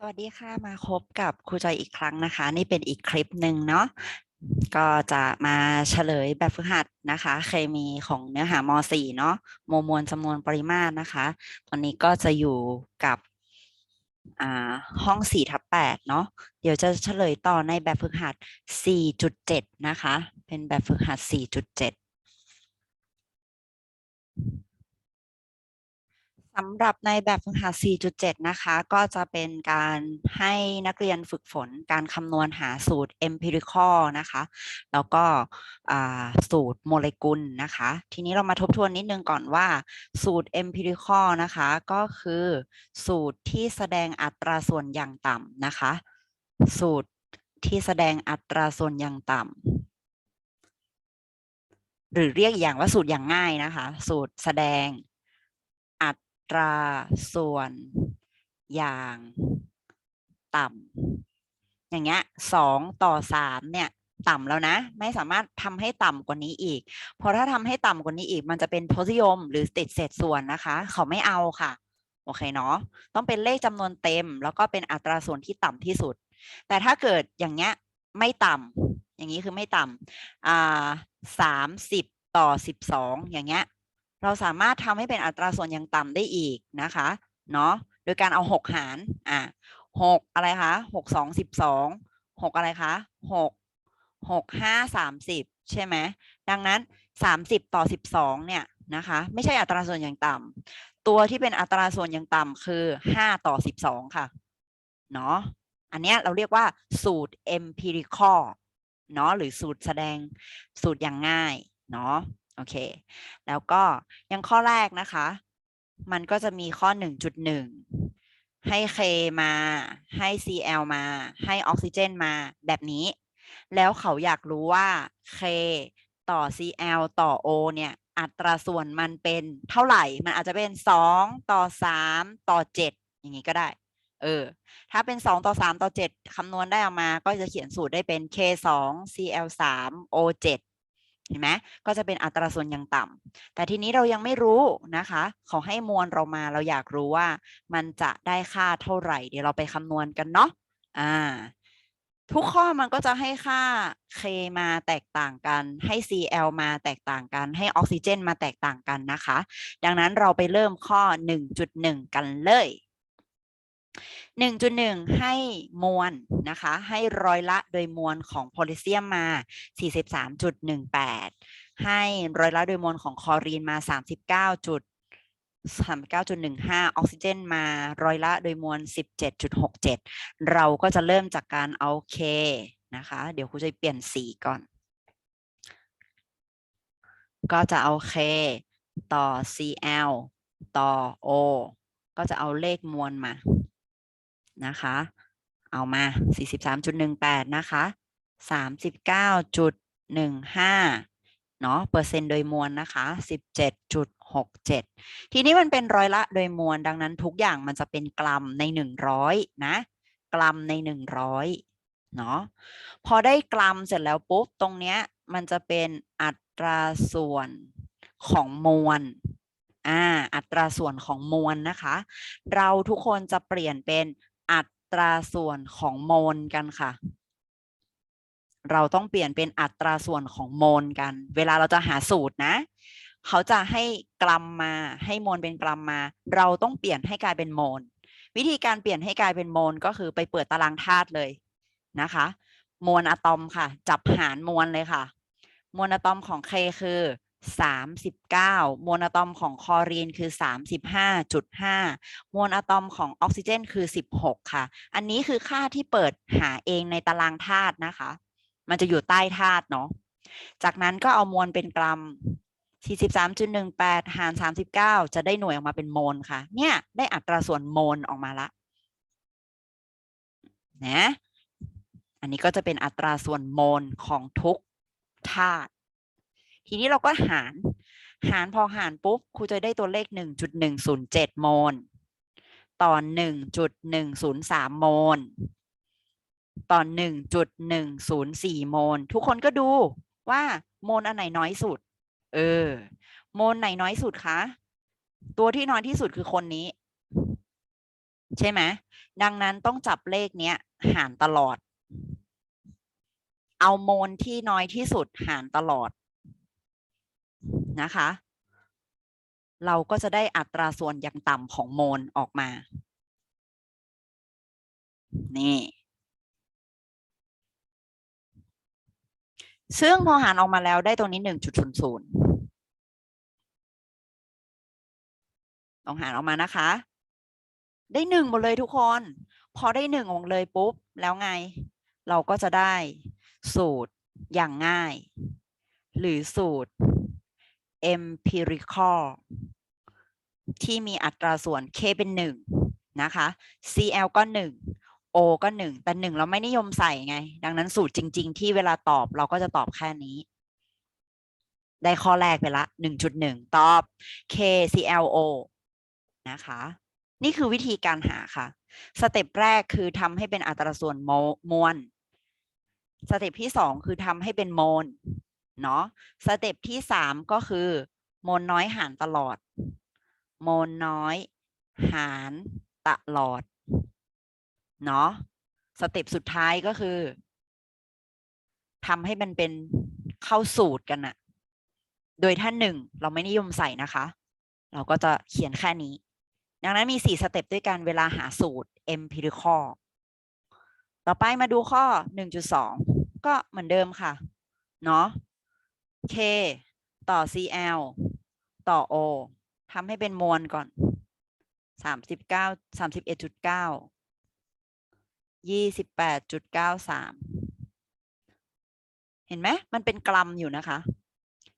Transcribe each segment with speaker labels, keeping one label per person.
Speaker 1: สวัสดีค่ะ มาพบกับครูจอยอีกครั้งนะคะ นี่เป็นอีกคลิปหนึ่งเนาะก็จะมาเฉลยแบบฝึกหัดนะคะ เคมีของเนื้อหาม4เนาะโมมวลจำนวนปริมาตรนะคะ ตอนนี้ก็จะอยู่กับอ่าห้อง4ทับ8เนาะเดี๋ยวจะเฉลยต่อในแบบฝึกหัด 4.7 นะคะ เป็นแบบฝึกหัด 4.7 สำหรับในแบบฝึกหัด 4.7 นะคะ ก็จะเป็นการให้นักเรียนฝึกฝนการคำนวณหาสูตร empirical นะคะ แล้วก็สูตรโมเลกุลนะคะ ทีนี้เรามาทบทวนนิดนึงก่อนว่าสูตร empirical นะคะ ก็คือสูตรที่แสดงอัตราส่วนอย่างต่ำนะคะ สูตรที่แสดงอัตราส่วนอย่างต่ำหรือเรียกอีกอย่างว่าสูตรอย่างง่ายนะคะ สูตรแสดง ตราส่วนอย่างต่ำอย่างเงี้ยสองต่อสามเนี่ยต่ำแล้วนะ ไม่สามารถทำให้ต่ำกว่านี้อีก เพราะถ้าทำให้ต่ำกว่านี้อีก มันจะเป็นทศนิยมหรือติดเศษส่วนนะคะ เขาไม่เอาค่ะ โอเคเนาะต้องเป็นเลขจำนวนเต็ม แล้วก็เป็นอัตราส่วนที่ต่ำที่สุด แต่ถ้าเกิดอย่างเงี้ยไม่ต่ำอย่างนี้คือไม่ต่ำอ่าสามสิบต่อสิบสองอย่างเงี้ย เราสามารถทำให้เป็นอัตราส่วนอย่างต่ำได้อีกนะคะเนาะโดยการเอาหกหารอะหกอะไรคะหกสองสิบสองหกอะไรคะหกหกห้าสามสิบใช่ไหมดังนั้นสามสิบต่อสิบสองเนี่ยนะคะไม่ใช่อัตราส่วนอย่างต่ำตัวที่เป็นอัตราส่วนอย่างต่ำคือห้าต่อสิบสองค่ะเนาะอันเนี้ยเราเรียกว่าสูตร empirical เนาะหรือสูตรแสดงสูตรอย่างง่ายเนาะ โอเค แล้วก็ยังข้อแรกนะคะ มันก็จะมีข้อ 1.1 ให้ K มาให้ Cl มา ให้ออกซิเจนมาแบบนี้ แล้วเขาอยากรู้ว่า K ต่อ Cl ต่อ O เนี่ย อัตราส่วนมันเป็นเท่าไหร่ มันอาจจะเป็น 2 ต่อ 3 ต่อ 7 อย่างนี้ก็ได้ เออ ถ้าเป็น 2 ต่อ 3 ต่อ 7คำนวณได้ออกมา ก็จะเขียนสูตรได้เป็น K 2 Cl 3 O 7 เห็นไหมก็จะเป็นอัตราส่วนอย่างต่ำแต่ทีนี้เรายังไม่รู้นะคะเขาให้มวลเรามาเราอยากรู้ว่า มันจะได้ค่าเท่าไหร่ เดี๋ยวเราไปคำนวณกันเนาะอ่า ทุกข้อมันก็จะให้ค่า K มาแตกต่างกัน ให้ Cl มาแตกต่างกัน ให้ออกซิเจนมาแตกต่างกันนะคะ ดังนั้นเราไปเริ่มข้อ 1.1 กันเลย 1.1 ให้มวลนะคะ ให้ร้อยละโดยมวลของโพแทสเซียมมา 43.18 ให้ร้อยละโดยมวลของคลอรีนมา 39จุด39.15 ออกซิเจนมาร้อยละโดยมวล 17.67 เราก็จะเริ่มจากการเอา K นะคะ เดี๋ยวครูจะเปลี่ยนสีก่อน ก็จะเอา K ต่อ Cl ต่อ O ก็จะเอาเลขมวลมา นะคะ เอามา 43.18 นะคะ 39.15 เนาะเปอร์เซ็นต์โดยมวลนะคะ 17.67 ทีนี้มันเป็นร้อยละโดยมวลดังนั้นทุกอย่างมันจะเป็นกรัมใน 100 นะ กรัมใน 100 เนาะพอได้กรัมเสร็จแล้วปุ๊บ ตรงเนี้ยมันจะเป็นอัตราส่วนของมวลอ่าอัตราส่วนของมวลนะคะ เราทุกคนจะเปลี่ยนเป็น อัตราส่วนของโมลกันค่ะ เราต้องเปลี่ยนเป็นอัตราส่วนของโมลกัน เวลาเราจะหาสูตรนะ เขาจะให้กรัมมาให้โมลเป็นกรัมมา เราต้องเปลี่ยนให้กลายเป็นโมลวิธีการเปลี่ยนให้กลายเป็นโมลก็คือไปเปิดตารางธาตุเลยนะคะ มวลอะตอมค่ะ จับหารมวลเลยค่ะ มวลอะตอมของ K คือ 39 มวลอะตอมของคลอรีนคือ 35.5 มวลอะตอมของออกซิเจนคือ 16 ค่ะ อันนี้คือค่าที่เปิดหาเองในตารางธาตุนะคะ มันจะอยู่ใต้ธาตุเนาะ จากนั้นก็เอามวลเป็นกรัม 43.18 หาร 39 จะได้หน่วยออกมาเป็นโมลค่ะ เนี่ยได้อัตราส่วนโมลออกมาละนะ อันนี้ก็จะเป็นอัตราส่วนโมลของทุกธาตุ ทีนี้เราก็หาร หารพอหารปุ๊บครูจะได้ตัวเลข 1.107 โมล ต่อ 1.103 โมล ต่อ 1.104 โมล ทุกคนก็ดูว่าโมลอันไหนน้อยสุด เออ โมลไหนน้อยสุดคะ ตัวที่น้อยที่สุดคือคนนี้ ใช่ไหม ดังนั้นต้องจับเลขเนี้ย หารตลอด เอาโมลที่น้อยที่สุดหารตลอด นะคะ เราก็จะได้อัตราส่วนอย่างต่ำของโมลออกมา นี่ ซึ่งพอหารออกมาแล้วได้ตรงนี้หนึ่งจุดศูนย์ศูนย์ลองหารออกมานะคะ ได้หนึ่งหมดเลยทุกคน พอได้หนึ่งออกเลยปุ๊บ แล้วไง เราก็จะได้สูตรอย่างง่าย หรือสูตร empirical ที่มีอัตราส่วน k เป็นหนึ่งนะคะ cl ก็หนึ่ง o ก็หนึ่งแต่หนึ่งเราไม่นิยมใส่ไง ดังนั้นสูตรจริง ๆ ที่เวลาตอบเราก็จะตอบแค่นี้ ได้ข้อแรกไปละหนึ่งจุดหนึ่งตอบ k cl o นะคะ นี่คือวิธีการหาค่ะ สเต็ปแรกคือทำให้เป็นอัตราส่วนโมวลสเต็ปที่สองคือทำให้เป็นโมล เนาะสเต็ปที่สามก็คือโมลน้อยหารตลอดโมลน้อย หารตลอดเนาะสเต็ปสุดท้ายก็คือทำให้มันเป็นเข้าสูตรกันอะโดยถ้านหนึ่งเราไม่นิยมใส่นะคะ เราก็จะเขียนแค่นี้ ดังนั้นมีสี่สเต็ปด้วยกันเวลาหาสูตร empirical ต่อไปมาดูข้อ 1.2 ก็เหมือนเดิมค่ะ เนาะ k ต่อ cl ต่อ o ทำให้เป็นมวลก่อน 39 31.9 28.93 เห็นไหมมันเป็นกรัมอยู่นะคะ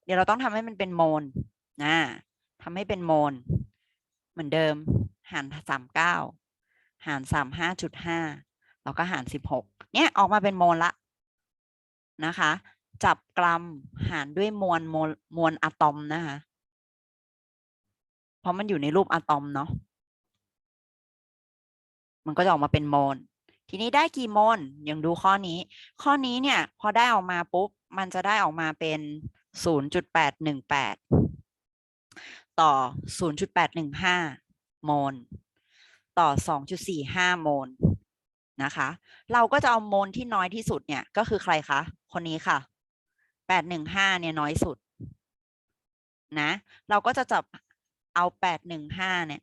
Speaker 1: เดี๋ยวเราต้องทำให้มันเป็นโมลนะทำให้เป็นโมล เหมือนเดิม หาร 39 หาร 35.5 แล้วก็หาร 16 เนี่ยออกมาเป็นโมลละนะคะ จับกรัมหารด้วยมวลมวลมลอะตอมนะคะ เพราะมันอยู่ในรูปอะตอมเนาะ มันก็จะออกมาเป็นโมล ทีนี้ได้กี่โมลยังดูข้อนี้ ข้อนี้เนี่ย พอได้ออกมาปุ๊บ มันจะได้ออกมาเป็น 0.818 ต่อ 0.815 โมล ต่อ 2.45 โมลนะคะ เราก็จะเอาโมลที่น้อยที่สุดเนี่ย ก็คือใครคะ คนนี้ค่ะ 815เนี่ยน้อยสุดนะ เราก็จะจับเอา815เนี่ย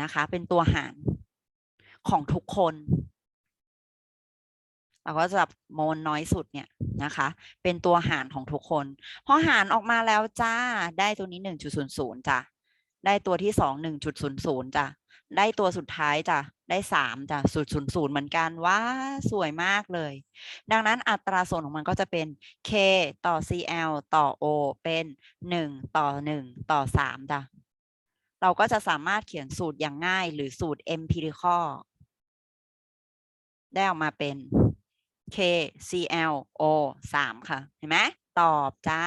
Speaker 1: นะคะ เป็นตัวหารของทุกคน เราก็จะจับโมลน้อยสุดเนี่ยนะคะ เป็นตัวหารของทุกคนพอหารออกมาแล้วจ้าได้ตัวนี้1.00จ้ะได้ตัวที่สอง1.00จ้ะได้ตัวสุดท้ายจ้ะ ได้3จ้ะ0.00เหมือนกันว้าสวยมากเลย ดังนั้นอัตราส่วนของมันก็จะเป็น k ต่อ cl ต่อ o เป็น 1 ต่อ 1 ต่อ 3จ้ะเราก็จะสามารถเขียนสูตรอย่างง่ายหรือสูตร empirical ได้ออกมาเป็น k cl o 3ค่ะ เห็นไหมตอบจ้า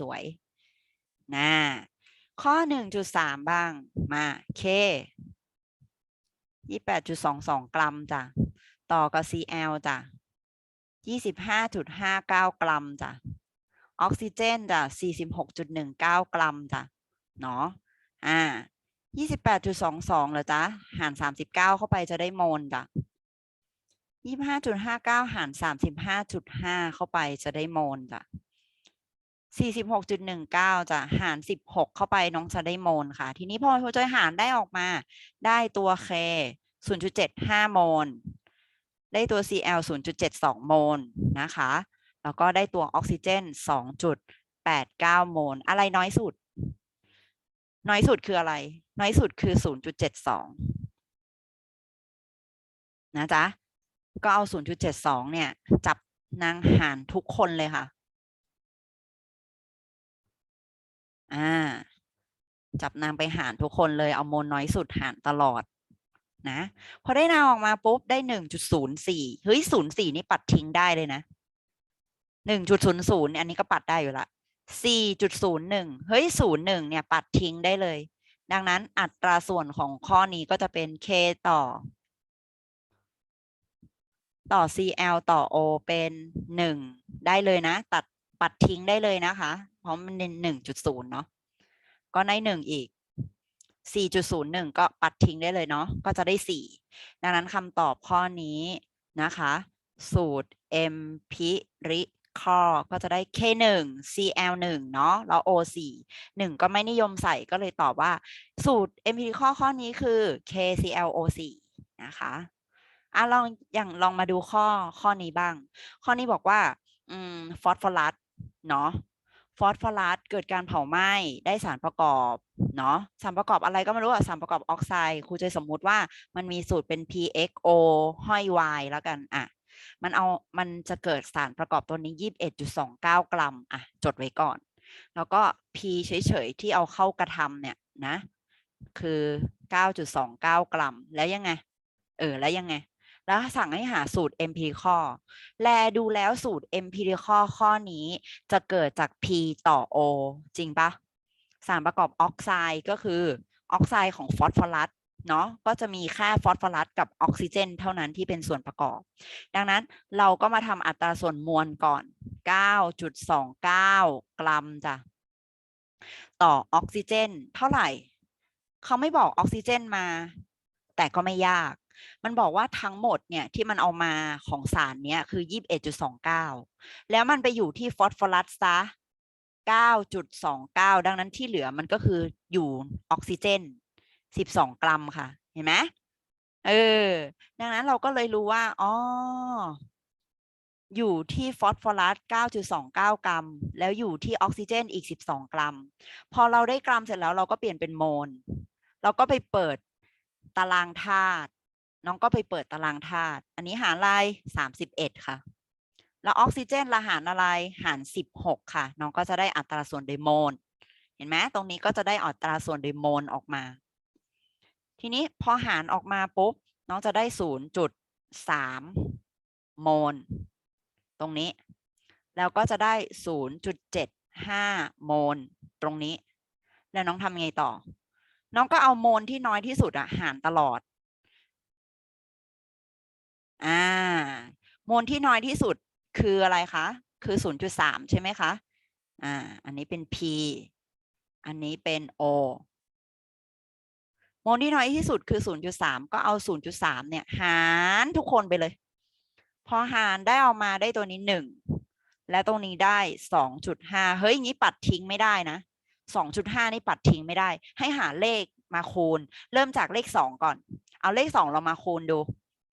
Speaker 1: สวยๆนะข้อ 1.3 บ้างมา k ยี่แปดจุดสองสองกรัมจ้ะ ต่อกับ Cl จ้ะยี่สิบห้าจุดห้าเก้ากรัมจ้ะ ออกซิเจนจ้ะสี่สิบหกจุดหนึ่งเก้ากรัมจ้ะ เนาะ อ่ายี่สิบแปดจุดสองสองเหรอจ้ะหารสามสิบเก้าเข้าไปจะได้โมลจ้ะยี่ห้าจุดห้าเก้าหารสามสิบห้าจุดห้าเข้าไปจะได้โมลจ้ะ 46.19จะหาร 16 เข้าไปน้องจะได้โมลค่ะ ทีนี้พอหัวใจหารได้ออกมา ได้ตัว K 0.75 โมล ได้ตัว Cl 0.72 โมลนะคะ แล้วก็ได้ตัวออกซิเจน 2.89 โมล อะไรน้อยสุด น้อยสุดคืออะไร น้อยสุดคือ 0.72 นะจ๊ะ ก็เอา 0.72 เนี่ย จับนางหารทุกคนเลยค่ะ อ่า จับนางไปหารทุกคนเลยเอาโมลน้อยสุดหารตลอดนะพอได้นางออกมาปุ๊บได้1.04เฮ้ย04นี่ปัดทิ้งได้เลยนะ1.00อันนี้ก็ปัดได้อยู่ละ4.01เฮ้ย01เนี่ยปัดทิ้งได้เลย ดังนั้นอัตราส่วนของข้อนี้ก็จะเป็น k ต่อ ต่อ cl ต่อ o เป็นหนึ่งได้เลยนะ ตัดปัดทิ้งได้เลยนะคะ เพราะมันเป็นหนึ่งจุดศูนย์เนาะก็ได้หนึ่งอีก4.01ก็ปัดทิ้งได้เลยเนาะก็จะได้4ดังนั้นคำตอบข้อนี้นะคะ สูตร empirical ก็จะได้ K1 Cl1 เนาะแล้ว O4 1ก็ไม่นิยมใส่ก็เลยตอบว่า สูตร empirical ข้อนี้คือ KClO4 นะคะอะลองอย่างลองมาดูข้อข้อนี้บ้าง ข้อนี้บอกว่า อืมฟอสฟอรัสเนาะ ฟอสฟอรัสเกิดการเผาไหม้ได้สารประกอบเนาะสารประกอบอะไรก็ไม่รู้อะสารประกอบออกไซด์ครูจะสมมุติว่ามันมีสูตรเป็น PXO ห้อย Y แล้วกันอะมันเอามันจะเกิดสารประกอบตัวนี้21.29กรัมอะจดไว้ก่อน แล้วก็ P เฉยๆที่เอาเข้ากระทำเนี่ยนะ คือ9.29กรัม แล้วยังไง เออแล้วยังไง แล้วสั่งให้หาสูตร empirical แลดูแล้วสูตร empirical ข้อนี้จะเกิดจาก P ต่อ O จริงปะสารประกอบออกไซด์ก็คือออกไซด์ของฟอสฟอรัสเนาะก็จะมีแค่ฟอสฟอรัสกับออกซิเจน เท่านั้นที่เป็นส่วนประกอบ ดังนั้นเราก็มาทำอัตราส่วนมวลก่อน 9.29 กรัมจ้ะต่อออกซิเจน เท่าไหร่ เขาไม่บอกออกซิเจนมา แต่ก็ไม่ยาก มันบอกว่าทั้งหมดเนี่ยที่มันเอามาของสารเนี้ยคือ 21.29 แล้วมันไปอยู่ที่ฟอสฟอรัสซะ 9.29 ดังนั้นที่เหลือมันก็คืออยู่ออกซิเจน 12 กรัมค่ะ เห็นไหมเออ ดังนั้นเราก็เลยรู้ว่า อ๋อ อยู่ที่ฟอสฟอรัส 9.29 กรัม แล้วอยู่ที่ออกซิเจนอีก 12 กรัม พอเราได้กรัมเสร็จแล้วเราก็เปลี่ยนเป็นโมล เราก็ไปเปิดตารางธาตุ น้องก็ไปเปิดตารางธาตุอันนี้หารอะไร31ค่ะ แล้วออกซิเจนละหารอะไรหาร16ค่ะ น้องก็จะได้อัตราส่วนโดยโมลเห็นไหมตรงนี้ก็จะได้อัตราส่วนโดยโมลออกมา ทีนี้พอหารออกมาปุ๊บน้องจะได้0.3โมลตรงนี้ แล้วก็จะได้0.75โมลตรงนี้ แล้วน้องทำไงต่อ น้องก็เอาโมลที่น้อยที่สุดอะหารตลอด อ่าโมลที่น้อยที่สุดคืออะไรคะ คือ 0.3 ใช่ไหมคะ อ่า อันนี้เป็น P อันนี้เป็น O โมลที่น้อยที่สุดคือ 0.3 ก็เอา 0.3 เนี่ย หารทุกคนไปเลย พอหารได้เอามาได้ตัวนี้ 1 และตรงนี้ได้ 2.5 เฮ้ยอย่างนี้ปัดทิ้งไม่ได้นะ 2.5 นี่ปัดทิ้งไม่ได้ ให้หาเลขมาคูณ เริ่มจากเลข 2 ก่อน เอาเลข 2 เรามาคูณดู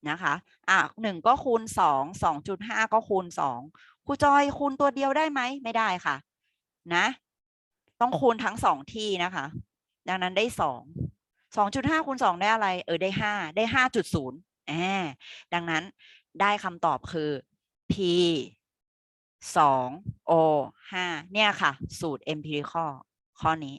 Speaker 1: นะคะอะ1ก็คูณ2 2.5ก็คูณ2ครูจอยคูณตัวเดียวได้ไหมไม่ได้ค่ะ นะ ต้องคูณทั้งสองที่นะคะ ดังนั้นได้2 2.5คูณ2ได้อะไร เออได้5ได้5.0แอบดังนั้นได้คำตอบคือ P 2 O 5เนี่ยค่ะ สูตร empirical ข้อนี้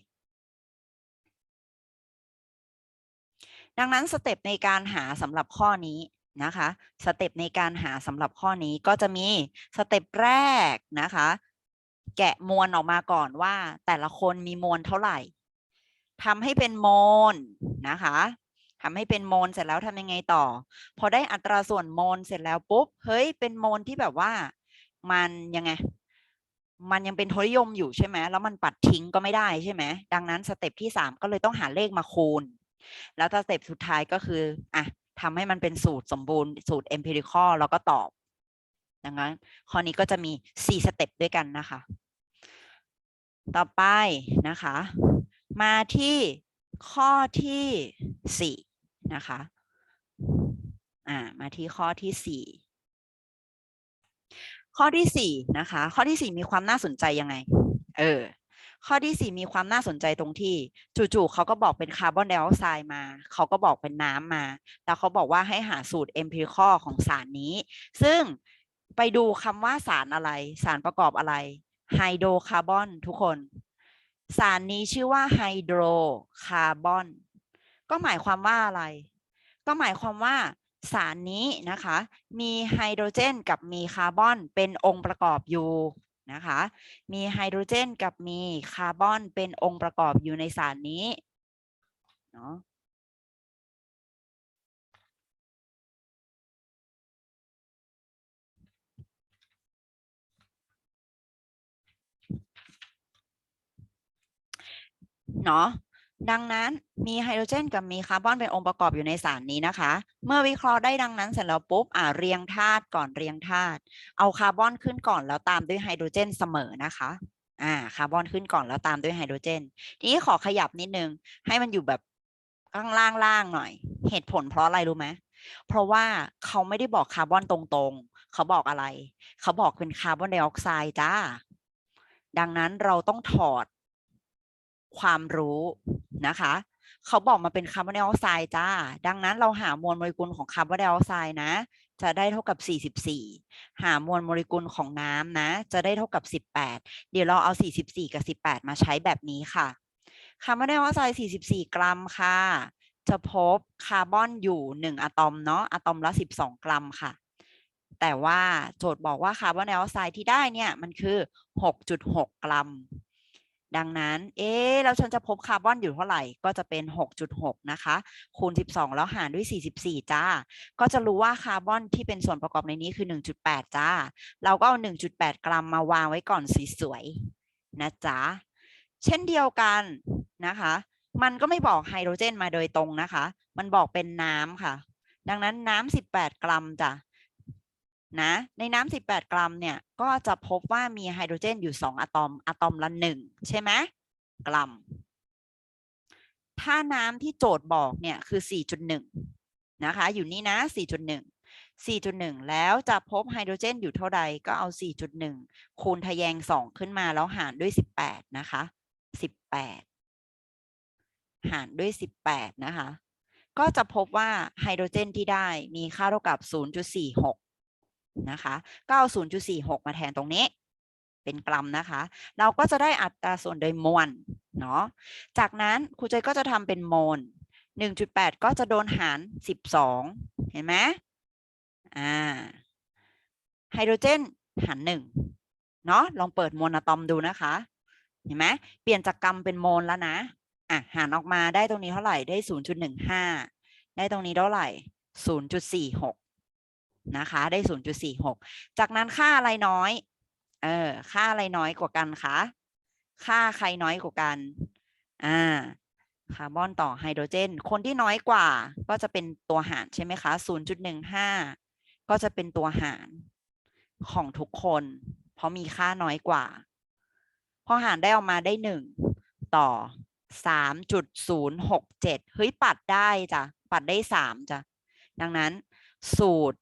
Speaker 1: ดังนั้นสเต็ปในการหาสำหรับข้อนี้นะคะสเต็ปในการหาสำหรับข้อนี้ก็จะมีสเต็ปแรกนะคะ แกะมวลออกมาก่อนว่า แต่ละคนมีมวลเท่าไหร่ทำให้เป็นโมลนะคะทำให้เป็นโมลเสร็จแล้วทำยังไงต่อ พอได้อัตราส่วนโมลเสร็จแล้วปุ๊บเฮ้ยเป็นโมลที่แบบว่า มันยังไง มันยังเป็นทศนิยมอยู่ใช่ไหมแล้วมันปัดทิ้งก็ไม่ได้ใช่ไหมดังนั้นสเต็ปที่ 3 ก็เลยต้องหาเลขมาคูณ แล้วสเต็ปสุดท้ายก็คืออะทำให้มันเป็นสูตรสมบูรณ์สูตร empirical แล้วก็ตอบ ดังนั้นข้อนี้ก็จะมี 4 สเต็ปด้วยกันนะคะ ต่อไปนะคะ มาที่ข้อที่สี่นะคะอ่ามาที่ข้อที่สี่ข้อที่สี่นะคะ ข้อที่สี่มีความน่าสนใจยังไง เออ ข้อที่สี่มีความน่าสนใจตรงที่ จู่ๆเขาก็บอกเป็นคาร์บอนไดออกไซด์มา เขาก็บอกเป็นน้ำมาแล้วเขาบอกว่าให้หาสูตร empirical ของสารนี้ ซึ่งไปดูคำว่าสารอะไร สารประกอบอะไรไฮโดรคาร์บอนทุกคน สารนี้ชื่อว่าไฮโดรคาร์บอนก็หมายความว่าอะไร ก็หมายความว่าสารนี้นะคะ มีไฮโดรเจนกับมีคาร์บอนเป็นองค์ประกอบอยู่ นะคะ มีไฮโดรเจนกับมีคาร์บอนเป็นองค์ประกอบอยู่ในสารนี้เนาะเนาะ ดังนั้นมีไฮโดรเจนกับมีคาร์บอนเป็นองค์ประกอบอยู่ในสารนี้นะคะ เมื่อวิเคราะห์ได้ดังนั้นเสร็จแล้วปุ๊บอ่าเรียงธาตุก่อนเรียงธาตุเอาคาร์บอนขึ้นก่อนแล้วตามด้วยไฮโดรเจนเสมอนะคะอ่าคาร์บอนขึ้นก่อนแล้วตามด้วยไฮโดรเจน ทีนี้ขอขยับนิดนึง ให้มันอยู่แบบข้างล่างๆหน่อย เหตุผลเพราะอะไรรู้ไหมเพราะว่าเขาไม่ได้บอกคาร์บอนตรงๆ เขาบอกอะไร เขาบอกเป็นคาร์บอนไดออกไซด์จ้าดังนั้นเราต้องถอด ความรู้นะคะ เขาบอกมาเป็นคาร์บอนไดออกไซด์จ้า ดังนั้นเราหามวลโมเลกุลของคาร์บอนไดออกไซด์นะ จะได้เท่ากับ 44 หามวลโมเลกุลของน้ำนะ จะได้เท่ากับ 18 เดี๋ยวเราเอา 44 กับ 18 มาใช้แบบนี้ค่ะ คาร์บอนไดออกไซด์ 44 กรัมค่ะ จะพบคาร์บอนอยู่ 1อะตอมเนาะ อะตอมละ 12 กรัมค่ะแต่ว่าโจทย์บอกว่าคาร์บอนไดออกไซด์ที่ได้เนี่ยมันคือ 6.6 กรัม ดังนั้น เอ๊แล้วฉันจะพบคาร์บอนอยู่เท่าไหร่ ก็จะเป็น 6.6 นะคะ คูณ 12 แล้วหารด้วย 44 จ้า ก็จะรู้ว่าคาร์บอนที่เป็นส่วนประกอบในนี้คือ 1.8 จ้า เราก็เอา 1.8 กรัมมาวางไว้ก่อนสวยๆนะจ๊ะ เช่นเดียวกันนะคะ มันก็ไม่บอกไฮโดรเจนมาโดยตรงนะคะ มันบอกเป็นน้ำค่ะ ดังนั้นน้ำ18 กรัมจ้ะ นะในน้ำ18 กรัมเนี่ยก็จะพบว่ามีไฮโดรเจนอยู่ 2อะตอมอะตอมละ 1 ใช่ไหมกรัม ถ้าน้ำที่โจทย์บอกเนี่ยคือ 4.1 นะคะ อยู่นี่นะ 4.1 4.1 แล้วจะพบไฮโดรเจนอยู่เท่าใดก็เอา 4.1 คูณทะแยง 2 ขึ้นมาแล้วหารด้วย 18 นะคะ 18 หารด้วย 18 นะคะ ก็จะพบว่าไฮโดรเจนที่ได้มีค่าเท่ากับ 0.46 นะคะก็เอา 0.46 มาแทนตรงนี้ เป็นกรัมนะคะ เราก็จะได้อัตราส่วนโดยมวลเนาะจากนั้นครูใจก็จะทำเป็นโมล 1.8 ก็จะโดนหาร 12 เห็นไหมอ่าไฮโดรเจนหารหนึ่งเนาะลองเปิดโมลอะตอมดูนะคะ เห็นไหมเปลี่ยนจากกรัมเป็นโมลแล้วนะอะหารออกมาได้ตรงนี้เท่าไหร่ได้ 0.15 ได้ตรงนี้เท่าไหร่ 0.46 นะคะ ได้ 0.46 จากนั้นค่าอะไรน้อย เออ ค่าอะไรน้อยกว่ากันคะ ค่าใครน้อยกว่ากัน อ่า คาร์บอนต่อไฮโดรเจน คนที่น้อยกว่า ก็จะเป็นตัวหารใช่ไหมคะ 0.15 ก็จะเป็นตัวหารของทุกคน เพราะมีค่าน้อยกว่า พอหารได้ออกมาได้หนึ่งต่อ 3.067 เฮ้ย ปัดได้จ้ะ ปัดได้สามจ้ะ ดังนั้นสูตร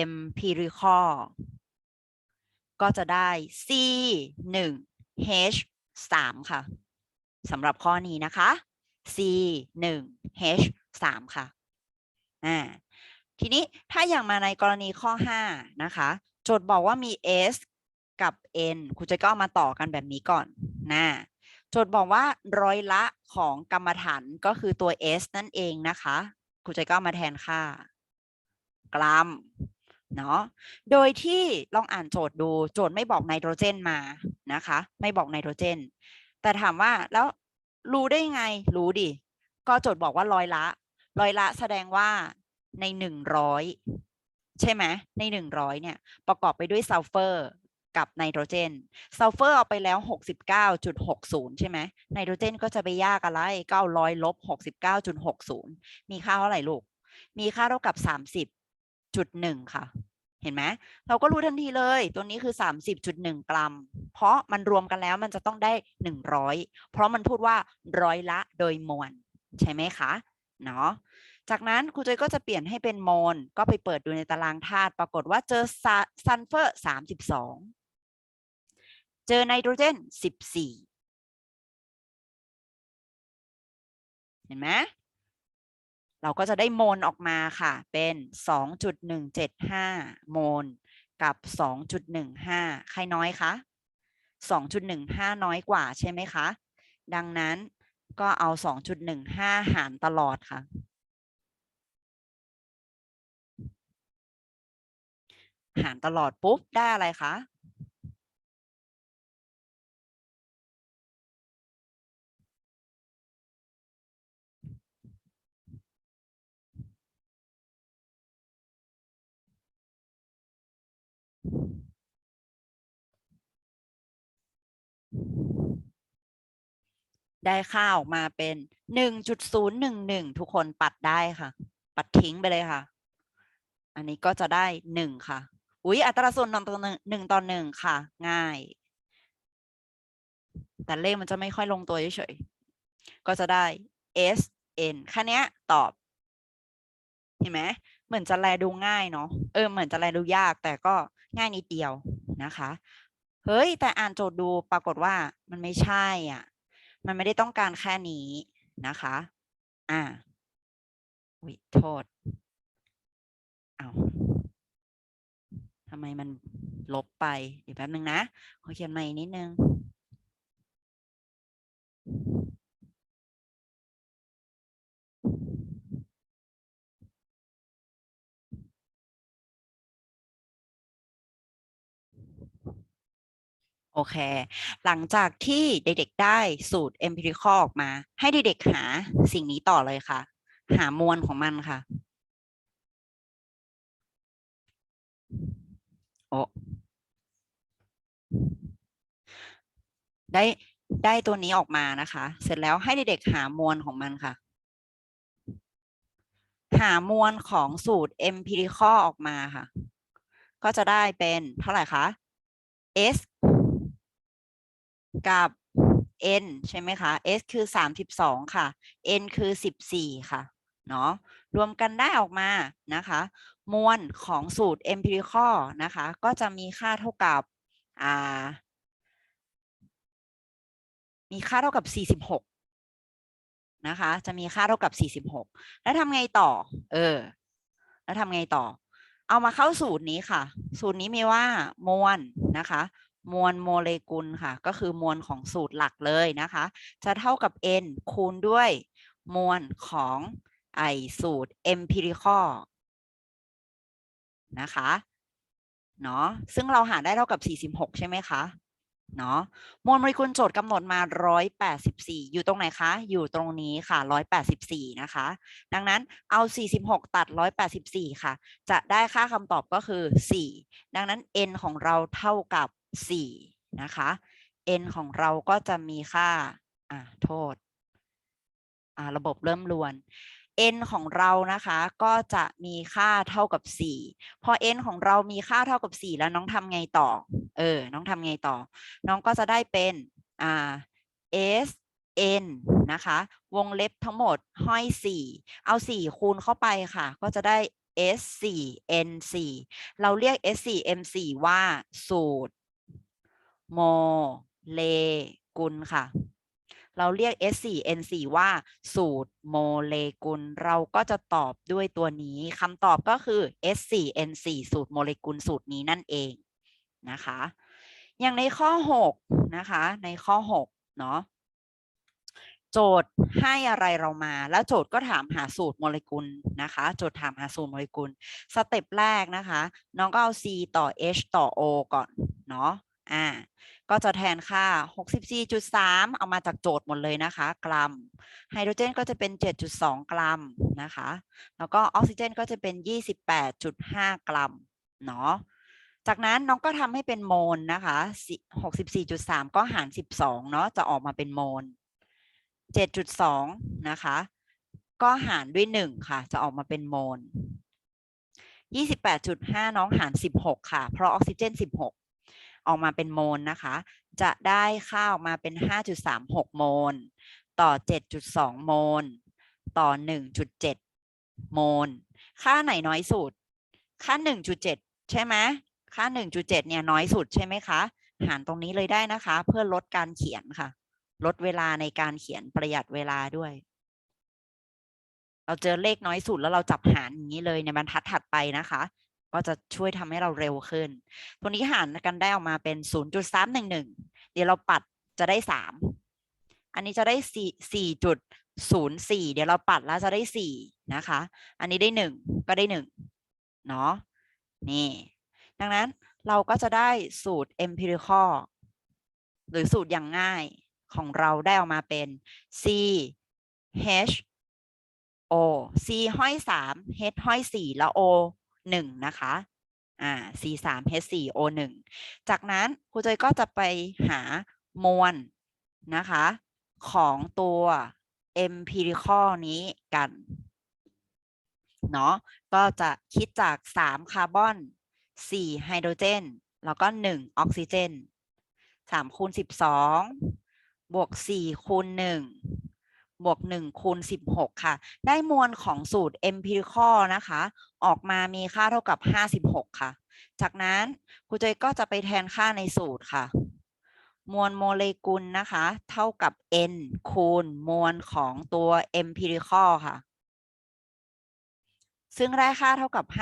Speaker 1: empirical ก็จะได้ C 1 H 3ค่ะสำหรับข้อนี้นะคะ C 1 H 3ค่ะอ่าทีนี้ถ้าอย่างมาในกรณีข้อ 5 นะคะ โจทย์บอกว่ามี S กับ N ครูจะก็เอามาต่อกันแบบนี้ก่อนนะโจทย์บอกว่าร้อยละของกรรมฐานก็คือตัว S นั่นเองนะคะครูจะก็เอามาแทนค่ากรัม เนาะ โดยที่ลองอ่านโจทย์ดูโจทย์ไม่บอกไนโตรเจนมานะคะ ไม่บอกไนโตรเจน แต่ถามว่าแล้วรู้ได้ไงรู้ดิ ก็โจทย์บอกว่าร้อยละร้อยละแสดงว่าในหนึ่งร้อยใช่ไหมในหนึ่งร้อยเนี่ยประกอบไปด้วยซัลเฟอร์กับไนโตรเจนซัลเฟอร์เอาไปแล้วหกสิบเก้าจุดหกศูนย์ใช่ไหมไนโตรเจนก็จะไปยากอะไรก็เอาร้อยลบหกสิบเก้าจุดหกศูนย์มีค่าเท่าไหร่ลูก มีค่าเท่ากับสามสิบ จุดหนึ่งค่ะ เห็นไหมเราก็รู้ทันทีเลย ตัวนี้คือ 30.1 กรัม เพราะมันรวมกันแล้วมันจะต้องได้ 100 เพราะมันพูดว่าร้อยละโดยมวลใช่ไหมคะเนาะจากนั้นครูจอยก็จะเปลี่ยนให้เป็นโมลก็ไปเปิดดูในตารางธาตุปรากฏว่าเจอซัลเฟอร์ 32 เจอไนโตรเจน 14 เห็นไหม เราก็จะได้โมลออกมาค่ะ เป็น 2.175 โมลกับ 2.15 ใครน้อยคะ 2.15 น้อยกว่าใช่ไหมคะ ดังนั้นก็เอา 2.15 หารตลอดค่ะ หารตลอดปุ๊บ ได้อะไรคะ ได้ค่าออกมาเป็นหนึ่งจุดศูนย์หนึ่งหนึ่งทุกคนปัดได้ค่ะ ปัดทิ้งไปเลยค่ะ อันนี้ก็จะได้หนึ่งค่ะ อุ๊ยอัตราส่วนหนึ่งต่อหนึ่งหนึ่งต่อหนึ่งค่ะ ง่าย แต่เลขมันจะไม่ค่อยลงตัวเฉยๆก็จะได้ s n ค่เนี้ยตอบ เห็นไหมเหมือนจะแลดูง่ายเนาะเออเหมือนจะแลดูยากแต่ก็ง่ายนิดเดียวนะคะ เฮ้ย แต่อ่านโจทย์ดูปรากฏว่ามันไม่ใช่อะ มันไม่ได้ต้องการแค่นี้นะคะ อ่าวิโทษ เอาทำไมมันลบไป เดี๋ยวแป๊บนึงนะขอเขียนใหม่นิดนึง โอเค หลังจากที่เด็กๆได้สูตร empirical ออกมา ให้เด็กๆหาสิ่งนี้ต่อเลยค่ะ หามวลของมันค่ะ โอ้ได้ได้ตัวนี้ออกมานะคะ เสร็จแล้วให้เด็กๆหามวลของมันค่ะ หามวลของสูตร empirical ออกมาค่ะ ก็จะได้เป็นเท่าไหร่คะ s กับ n ใช่ไหมคะ s คือ 32 ค่ะ n คือ 14 ค่ะ เนาะรวมกันได้ออกมานะคะ มวลของสูตร empirical นะคะ ก็จะมีค่าเท่ากับอ่ามีค่าเท่ากับ 46 นะคะ จะมีค่าเท่ากับ 46 แล้วทำไงต่อ เออ แล้วทำไงต่อ เอามาเข้าสูตรนี้ค่ะ สูตรนี้มีว่ามวลนะคะ มวลโมเลกุลค่ะ ก็คือมวลของสูตรหลักเลยนะคะ จะเท่ากับ n คูณด้วยมวลของไอสูตร empirical นะคะเนาะซึ่งเราหาได้เท่ากับ 46 ใช่ไหมคะเนาะมวลโมเลกุลโจทย์กำหนดมา 184 อยู่ตรงไหนคะ อยู่ตรงนี้ค่ะ 184 นะคะ ดังนั้นเอา 46 ตัด 184 ค่ะ จะได้ค่าคำตอบก็คือ 4 ดังนั้น n ของเราเท่ากับ 4 นะคะ n ของเราก็จะมีค่าอะโทษอ่าระบบเริ่มรวน n ของเรานะคะก็จะมีค่าเท่ากับ 4 พอ n ของเรามีค่าเท่ากับ 4 แล้วน้องทำไงต่อ เออ น้องทำไงต่อ น้องก็จะได้เป็นอ่า s n นะคะ วงเล็บทั้งหมดห้อย 4 เอา 4 คูณเข้าไปค่ะ ก็จะได้ s 4 n 4เราเรียก s 4 m 4ว่าสูตร โมเลกุลค่ะ เราเรียก S4N4 ว่าสูตรโมเลกุล เราก็จะตอบด้วยตัวนี้คำตอบก็คือ S4N4 สูตรโมเลกุลสูตรนี้นั่นเองนะคะ อย่างในข้อ 6 นะคะ ในข้อ 6 เนาะโจทย์ให้อะไรเรามา แล้วโจทย์ก็ถามหาสูตรโมเลกุลนะคะ โจทย์ถามหาสูตรโมเลกุล สเต็ปแรกนะคะ น้องก็เอา C ต่อ H ต่อ O ก่อนเนาะ อ่าก็จะแทนค่า 64.3 เอามาจากโจทย์หมดเลยนะคะ กรัม ไฮโดรเจนก็จะเป็น 7.2 กรัมนะคะ แล้วก็ออกซิเจนก็จะเป็น 28.5 กรัม เนาะ จากนั้นน้องก็ทำให้เป็นโมลนะคะ 64.3 ก็หาร 12 เนาะ จะออกมาเป็นโมล 7.2 นะคะ ก็หารด้วย 1 ค่ะ จะออกมาเป็นโมล 28.5 น้องหาร 16 ค่ะ เพราะออกซิเจน 16 ออกมาเป็นโมลนะคะ จะได้ค่าออกมาเป็น 5.36 โมล ต่อ 7.2 โมล ต่อ 1.7 โมล ค่าไหนน้อยสุด ค่า 1.7 ใช่ไหมค่า 1.7 เนี่ยน้อยสุดใช่ไหมคะ หารตรงนี้เลยได้นะคะ เพื่อลดการเขียนค่ะ ลดเวลาในการเขียนประหยัดเวลาด้วย เราเจอเลขน้อยสุดแล้วเราจับหารอย่างนี้เลยในบรรทัดถัดไปนะคะ ก็จะช่วยทำให้เราเร็วขึ้น ตัวนี้หารกันได้ออกมาเป็น 0.311 เดี๋ยวเราปัดจะได้ 3 อันนี้จะได้4 4.04 เดี๋ยวเราปัดแล้วจะได้ 4 นะคะ อันนี้ได้ 1 ก็ได้ 1 เนาะนี่ ดังนั้นเราก็จะได้สูตร empirical หรือสูตรอย่างง่ายของเราได้ออกมาเป็น C H O C ห้อย3 H ห้อย4แล้ว O 1 นะคะ อ่า C 3 H 4 O 1 จากนั้นครูเจยก็จะไปหามวลนะคะ ของตัว empirical นี้กัน เนาะก็จะคิดจาก 3 คาร์บอน 4 ไฮโดรเจน แล้วก็ 1 ออกซิเจน3คูณ12 บวก 4 คูณ 1 บวก1คูณ16 ค่ะ ได้มวลของสูตร empirical นะคะ ออกมามีค่าเท่ากับ 56 ค่ะ จากนั้นครูเจยก็จะไปแทนค่าในสูตรค่ะ มวลโมเลกุลนะคะ เท่ากับ n คูณมวลของตัว empirical ค่ะ ซึ่งได้ค่าเท่ากับ 56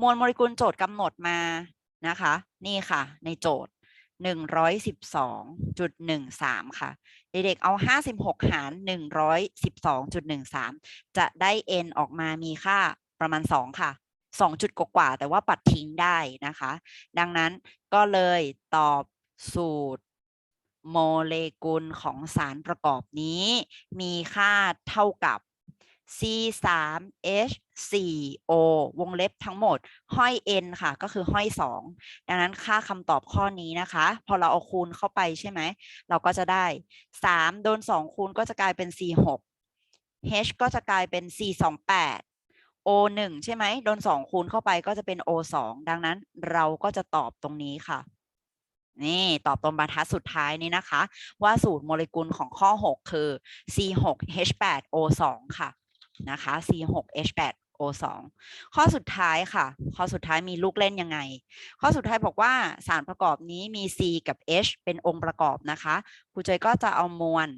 Speaker 1: มวลโมเลกุลโจทย์กำหนดมานะคะ นี่ค่ะ ในโจทย์ 112.13 ค่ะ เด็กๆเอา 56 หาร 112.13 จะได้ n ออกมามีค่าประมาณ 2 ค่ะ 2 จุดกว่า แต่ว่าปัดทิ้งได้นะคะ ดังนั้นก็เลยตอบสูตรโมเลกุลของสารประกอบนี้ มีค่าเท่ากับ C3H4O วงเล็บทั้งหมด ห้อย n ค่ะ ก็คือห้อย 2 ดังนั้นค่าคำตอบข้อนี้นะคะ พอเราเอาคูณเข้าไปใช่ไหม เราก็จะได้ 3 โดน 2 คูณก็จะกลายเป็น C6 H ก็จะกลายเป็น C28 O1 ใช่ไหม โดน 2 คูณเข้าไปก็จะเป็น O2 ดังนั้นเราก็จะตอบตรงนี้ค่ะนี่ตอบตรงบรรทัดสุดท้ายนี้นะคะ ว่าสูตรโมเลกุลของข้อ 6 คือ C6H8O2 ค่ะ นะคะ C6H8O2 ข้อสุดท้ายค่ะ ข้อสุดท้ายมีลูกเล่นยังไง ข้อสุดท้ายบอกว่าสารประกอบนี้มี C กับ H เป็นองค์ประกอบนะคะครูเจยก็จะเอามวล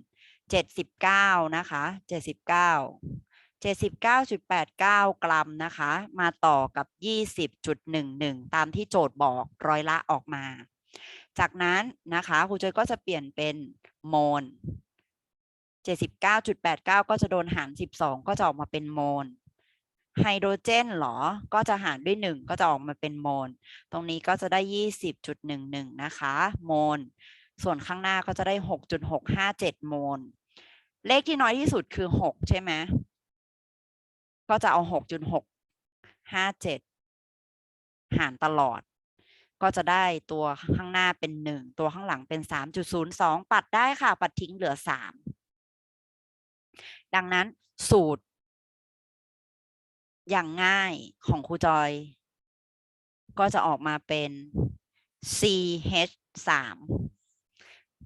Speaker 1: 79 นะคะ 79 79.89 กรัมนะคะ มาต่อกับ 20.11 ตามที่โจทย์บอกร้อยละออกมา จากนั้นนะคะครูเจยก็จะเปลี่ยนเป็นโมล 79.89 ก็จะโดนหาร 12 ก็จะออกมาเป็นโมล ไฮโดรเจนเหรอ ก็จะหารด้วย 1 ก็จะออกมาเป็นโมล ตรงนี้ก็จะได้ 20.11 นะคะ โมล ส่วนข้างหน้าก็จะได้ 6.657 โมล เลขที่น้อยที่สุดคือ 6 ใช่ไหม ก็จะเอา 6.657 หารตลอด ก็จะได้ตัวข้างหน้าเป็น 1 ตัวข้างหลังเป็น 3.02 ปัดได้ค่ะ ปัดทิ้งเหลือ 3 ดังนั้นสูตร อย่างง่ายของครูจอย ก็จะออกมาเป็น CH3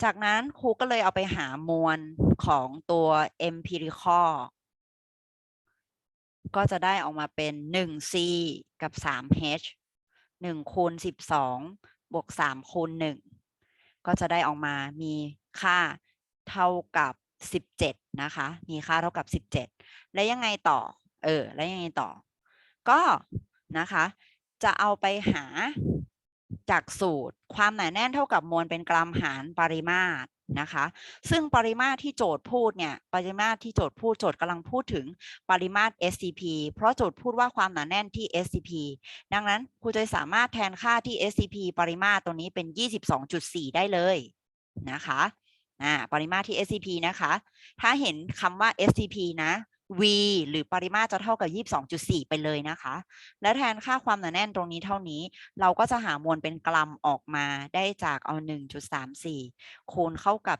Speaker 1: จากนั้นครูก็เลยเอาไปหามวลของตัว empirical ก็จะได้ออกมาเป็น 1C กับ 3H 1คูณ12 บวก 3 คูณ 1 ก็จะได้ออกมามีค่าเท่ากับ 17 นะคะ มีค่าเท่ากับ 17 แล้วยังไงต่อ เออ แล้วยังไงต่อ ก็นะคะ จะเอาไปหาจากสูตรความหนาแน่นเท่ากับมวลเป็นกรัมหารปริมาตรนะคะ ซึ่งปริมาตรที่โจทย์พูดเนี่ย ปริมาตรที่โจทย์พูดโจทย์กำลังพูดถึงปริมาตร SCP เพราะโจทย์พูดว่าความหนาแน่นที่ SCP ดังนั้นครูจะสามารถแทนค่าที่ SCP ปริมาตรตัวนี้เป็น 22.4 ได้เลยนะคะ อ่าปริมาตรที่ SCP นะคะ ถ้าเห็นคำว่า SCP นะ V หรือปริมาตรจะเท่ากับ 22.4 ไปเลยนะคะ และแทนค่าความหนาแน่นตรงนี้เท่านี้ เราก็จะหามวลเป็นกรัมออกมาได้จากเอา 1.34 คูณเข้ากับ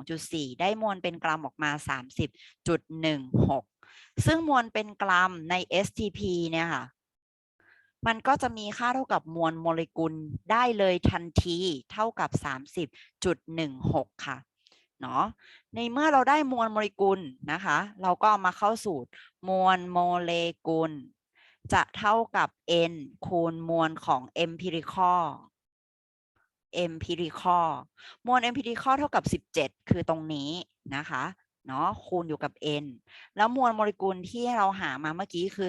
Speaker 1: 22.4 ได้มวลเป็นกรัมออกมา 30.16 ซึ่งมวลเป็นกรัมใน STP เนี่ยค่ะ มันก็จะมีค่าเท่ากับมวลโมเลกุลได้เลยทันทีเท่ากับ 30.16 ค่ะ เนาะในเมื่อเราได้มวลโมเลกุลนะคะ เราก็เอามาเข้าสูตรมวลโมเลกุล จะเท่ากับ n คูณมวลของ empirical empirical มวล empirical เท่ากับ 17 คือตรงนี้นะคะเนาะคูณอยู่กับ n แล้วมวลโมเลกุลที่เราหามาเมื่อกี้คือ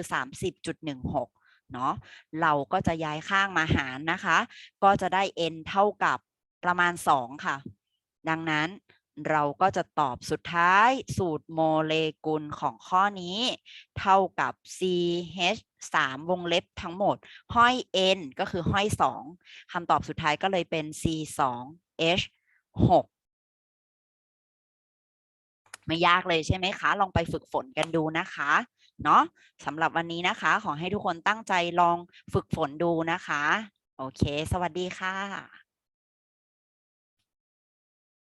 Speaker 1: 30.16 เนาะเราก็จะย้ายข้างมาหารนะคะ ก็จะได้ n เท่ากับประมาณ 2 ค่ะ ดังนั้น เราก็จะตอบสุดท้ายสูตรโมเลกุลของข้อนี้ เท่ากับ CH 3 วงเล็บทั้งหมด ห้อย N ก็คือห้อย 2คำตอบสุดท้ายก็เลยเป็น C 2 H 6ไม่ยากเลยใช่ไหมคะ ลองไปฝึกฝนกันดูนะคะเนาะสำหรับวันนี้นะคะ ขอให้ทุกคนตั้งใจลองฝึกฝนดูนะคะ โอเค สวัสดีค่ะ